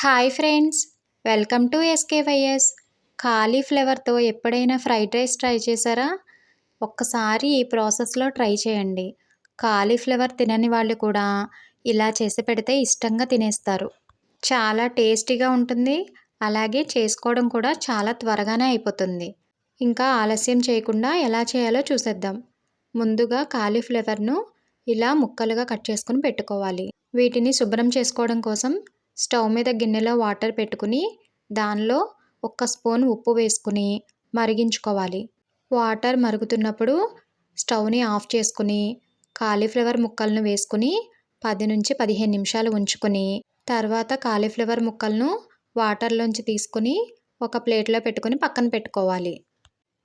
Hi friends welcome to SKYS. కాలీఫ్లవర్తో ఎప్పుడైనా fried rice try చేశారా? ఒక్కసారి ఈ ప్రాసెస్లో ట్రై చేయండి. కాలీఫ్లవర్ తినని వాళ్ళు కూడా ఇలా చేసి పెడితే ఇష్టంగా తినేస్తారు. చాలా టేస్టీగా ఉంటుంది. అలాగే చేసుకోవడం కూడా చాలా త్వరగానే అయిపోతుంది. ఇంకా ఆలస్యం చేయకుండా ఎలా చేయాలో చూసేద్దాం. ముందుగా కాలీఫ్లవర్ను ఇలా ముక్కలుగా కట్ చేసుకుని పెట్టుకోవాలి. వీటిని శుభ్రం చేసుకోవడం కోసం స్టవ్ మీద గిన్నెలో వాటర్ పెట్టుకుని దానిలో ఒక్క స్పూన్ ఉప్పు వేసుకుని మరిగించుకోవాలి. వాటర్ మరుగుతున్నప్పుడు స్టవ్ని ఆఫ్ చేసుకుని కాలీఫ్లవర్ ముక్కలను వేసుకుని పది నుంచి పదిహేను నిమిషాలు ఉంచుకొని తర్వాత కాలీఫ్లవర్ ముక్కలను వాటర్లోంచి తీసుకుని ఒక ప్లేట్లో పెట్టుకొని పక్కన పెట్టుకోవాలి.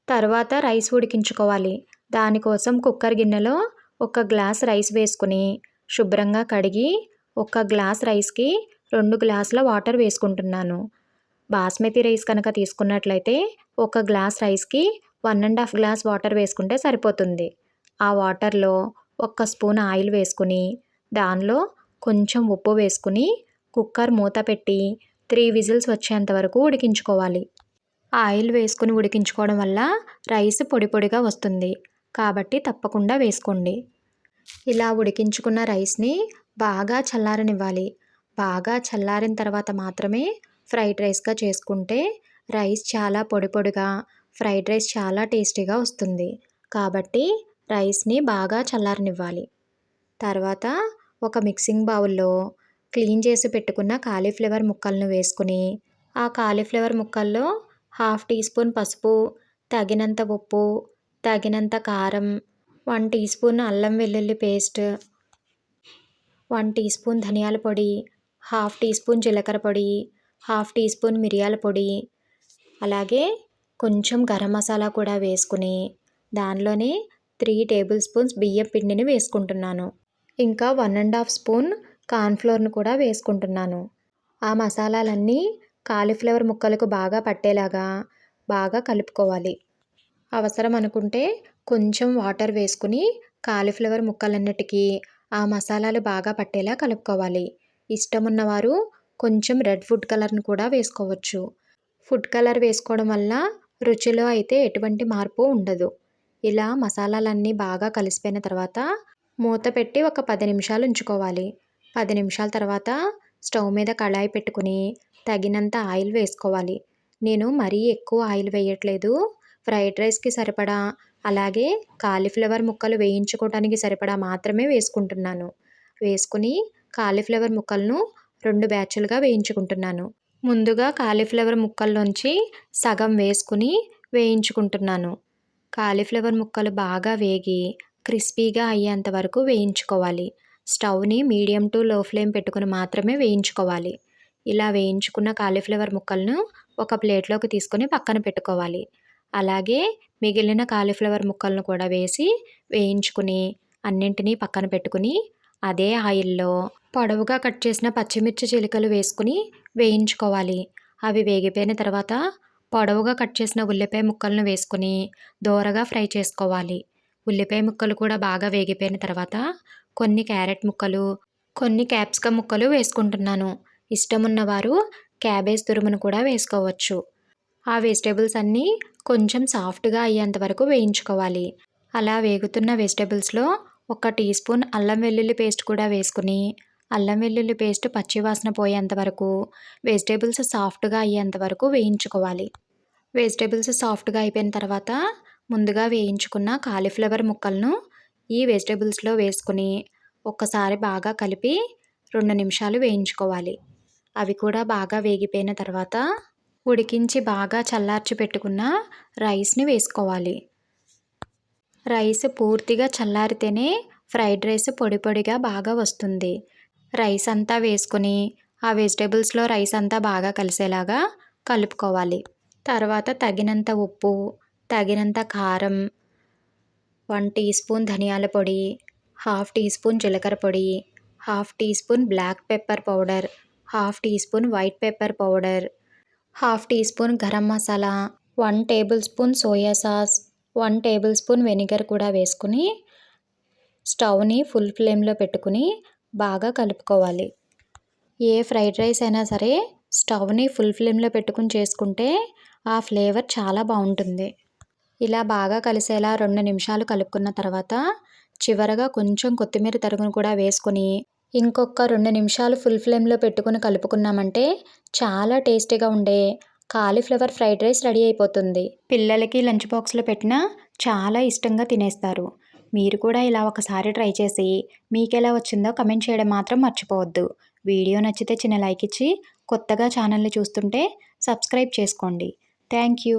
తర్వాత రైస్ ఉడికించుకోవాలి. దానికోసం కుక్కర్ గిన్నెలో ఒక గ్లాస్ రైస్ వేసుకుని శుభ్రంగా కడిగి ఒక గ్లాస్ రైస్కి రెండు గ్లాసుల వాటర్ వేసుకుంటున్నాను. బాస్మతి రైస్ కనుక తీసుకున్నట్లయితే ఒక గ్లాస్ రైస్కి one and half glass water వేసుకుంటే సరిపోతుంది. ఆ వాటర్లో ఒక్క స్పూన్ ఆయిల్ వేసుకుని దానిలో కొంచెం ఉప్పు వేసుకుని కుక్కర్ మూత పెట్టి త్రీ విజిల్స్ వచ్చేంత వరకు ఉడికించుకోవాలి. ఆయిల్ వేసుకుని ఉడికించుకోవడం వల్ల రైస్ పొడి పొడిగా వస్తుంది. కాబట్టి తప్పకుండా వేసుకోండి. ఇలా ఉడికించుకున్న రైస్ని బాగా చల్లారనివ్వాలి. బాగా చల్లారిన తర్వాత మాత్రమే ఫ్రైడ్ రైస్గా చేసుకుంటే రైస్ చాలా పొడి పొడిగా ఫ్రైడ్ రైస్ చాలా టేస్టీగా వస్తుంది. కాబట్టి రైస్ని బాగా చల్లారనివ్వాలి. తర్వాత ఒక మిక్సింగ్ బౌల్లో క్లీన్ చేసి పెట్టుకున్న కాలీఫ్లవర్ ముక్కలను వేసుకుని ఆ కాలీఫ్లవర్ ముక్కల్లో హాఫ్ టీ స్పూన్ పసుపు తగినంత ఉప్పు తగినంత కారం వన్ టీ స్పూన్ అల్లం వెల్లుల్లి పేస్ట్ వన్ టీ స్పూన్ ధనియాల పొడి హాఫ్ టీ స్పూన్ జీలకర్ర పొడి హాఫ్ టీ స్పూన్ మిరియాల పొడి అలాగే కొంచెం గరం మసాలా కూడా వేసుకుని దానిలోనే త్రీ టేబుల్ స్పూన్స్ బియ్యం పిండిని వేసుకుంటున్నాను. ఇంకా వన్ అండ్ హాఫ్ స్పూన్ కార్న్ఫ్లోర్ను కూడా వేసుకుంటున్నాను. ఆ మసాలాలన్నీ కాలీఫ్లవర్ ముక్కలకు బాగా పట్టేలాగా బాగా కలుపుకోవాలి. అవసరం అనుకుంటే కొంచెం వాటర్ వేసుకుని కాలీఫ్లవర్ ముక్కలన్నిటికీ ఆ మసాలాలు బాగా పట్టేలా కలుపుకోవాలి. ఇష్టం ఉన్నవారు కొంచెం రెడ్ ఫుడ్ కలర్ని కూడా వేసుకోవచ్చు. ఫుడ్ కలర్ వేసుకోవడం వల్ల రుచిలో అయితే ఎటువంటి మార్పు ఉండదు. ఇలా మసాలాలన్నీ బాగా కలిసిపోయిన తర్వాత మూత పెట్టి ఒక పది నిమిషాలు ఉంచుకోవాలి. పది నిమిషాల తర్వాత స్టవ్ మీద కళాయి పెట్టుకుని తగినంత ఆయిల్ వేసుకోవాలి. నేను మరీ ఎక్కువ ఆయిల్ వేయట్లేదు. ఫ్రైడ్ రైస్కి సరిపడా అలాగే కాలీఫ్లవర్ ముక్కలు వేయించుకోవడానికి సరిపడా మాత్రమే వేసుకుంటున్నాను. వేసుకుని కాలీఫ్లవర్ ముక్కలను రెండు బ్యాచ్లుగా వేయించుకుంటున్నాను. ముందుగా కాలీఫ్లవర్ ముక్కల్లోంచి సగం వేసుకుని వేయించుకుంటున్నాను. కాలీఫ్లవర్ ముక్కలు బాగా వేగి క్రిస్పీగా అయ్యేంత వరకు వేయించుకోవాలి. స్టవ్ని మీడియం టు లో ఫ్లేమ్ పెట్టుకుని మాత్రమే వేయించుకోవాలి. ఇలా వేయించుకున్న కాలీఫ్లవర్ ముక్కలను ఒక ప్లేట్లోకి తీసుకొని పక్కన పెట్టుకోవాలి. అలాగే మిగిలిన కాలీఫ్లవర్ ముక్కలను కూడా వేసి వేయించుకుని అన్నింటినీ పక్కన పెట్టుకుని అదే ఆయిల్లో పొడవుగా కట్ చేసిన పచ్చిమిర్చి చిలికలు వేసుకుని వేయించుకోవాలి. అవి వేగిపోయిన తర్వాత పొడవుగా కట్ చేసిన ఉల్లిపాయ ముక్కలను వేసుకుని దోరగా ఫ్రై చేసుకోవాలి. ఉల్లిపాయ ముక్కలు కూడా బాగా వేగిపోయిన తర్వాత కొన్ని క్యారెట్ ముక్కలు కొన్ని క్యాప్సికమ్ ముక్కలు వేసుకుంటున్నాను. ఇష్టం ఉన్నవారు క్యాబేజ్ తురుమును కూడా వేసుకోవచ్చు. ఆ వెజిటేబుల్స్ అన్నీ కొంచెం సాఫ్ట్గా అయ్యేంత వరకు వేయించుకోవాలి. అలా వేగుతున్న వెజిటేబుల్స్లో ఒక టీ స్పూన్ అల్లం వెల్లుల్లి పేస్ట్ కూడా వేసుకుని అల్లం వెల్లుల్లి పేస్ట్ పచ్చివాసన పోయేంత వరకు వెజిటేబుల్స్ సాఫ్ట్గా అయ్యేంత వరకు వేయించుకోవాలి. వెజిటేబుల్స్ సాఫ్ట్గా అయిపోయిన తర్వాత ముందుగా వేయించుకున్న కాలీఫ్లవర్ ముక్కలను ఈ వెజిటేబుల్స్లో వేసుకుని ఒక్కసారి బాగా కలిపి రెండు నిమిషాలు వేయించుకోవాలి. అవి కూడా బాగా వేగిపోయిన తర్వాత ఉడికించి బాగా చల్లార్చి పెట్టుకున్న రైస్ని వేసుకోవాలి. రైస్ పూర్తిగా చల్లారితేనే ఫ్రైడ్ రైస్ పొడి పొడిగా బాగా వస్తుంది. రైస్ అంతా వేసుకొని ఆ వెజిటేబుల్స్లో రైస్ అంతా బాగా కలిసేలాగా కలుపుకోవాలి. తర్వాత తగినంత ఉప్పు తగినంత కారం వన్ టీ స్పూన్ ధనియాల పొడి హాఫ్ టీ స్పూన్ జీలకర్ర పొడి half teaspoon black pepper powder half teaspoon white pepper powder half teaspoon garam masala one tablespoon soya sauce one tablespoon vinegar కూడా వేసుకుని స్టవ్ని ఫుల్ ఫ్లేమ్లో పెట్టుకుని బాగా కలుపుకోవాలి. ఏ ఫ్రైడ్ రైస్ అయినా సరే స్టవ్ని ఫుల్ ఫ్లేమ్లో పెట్టుకుని చేసుకుంటే ఆ ఫ్లేవర్ చాలా బాగుంటుంది. ఇలా బాగా కలిసేలా రెండు నిమిషాలు కలుపుకున్న తర్వాత చివరగా కొంచెం కొత్తిమీర తరుగును కూడా వేసుకొని ఇంకొక రెండు నిమిషాలు ఫుల్ ఫ్లేమ్లో పెట్టుకుని కలుపుకున్నామంటే చాలా టేస్టీగా ఉండే కాలీఫ్లవర్ ఫ్రైడ్ రైస్ రెడీ అయిపోతుంది. పిల్లలకి లంచ్ బాక్స్లో పెట్టినా చాలా ఇష్టంగా తినేస్తారు. మీరు కూడా ఇలా ఒకసారి ట్రై చేసి మీకు ఎలా వచ్చిందో కమెంట్ చేయడం మాత్రం మర్చిపోవద్దు. వీడియో నచ్చితే చిన్న లైక్ ఇచ్చి కొత్తగా ఛానల్ని చూస్తుంటే సబ్స్క్రైబ్ చేసుకోండి. Thank you.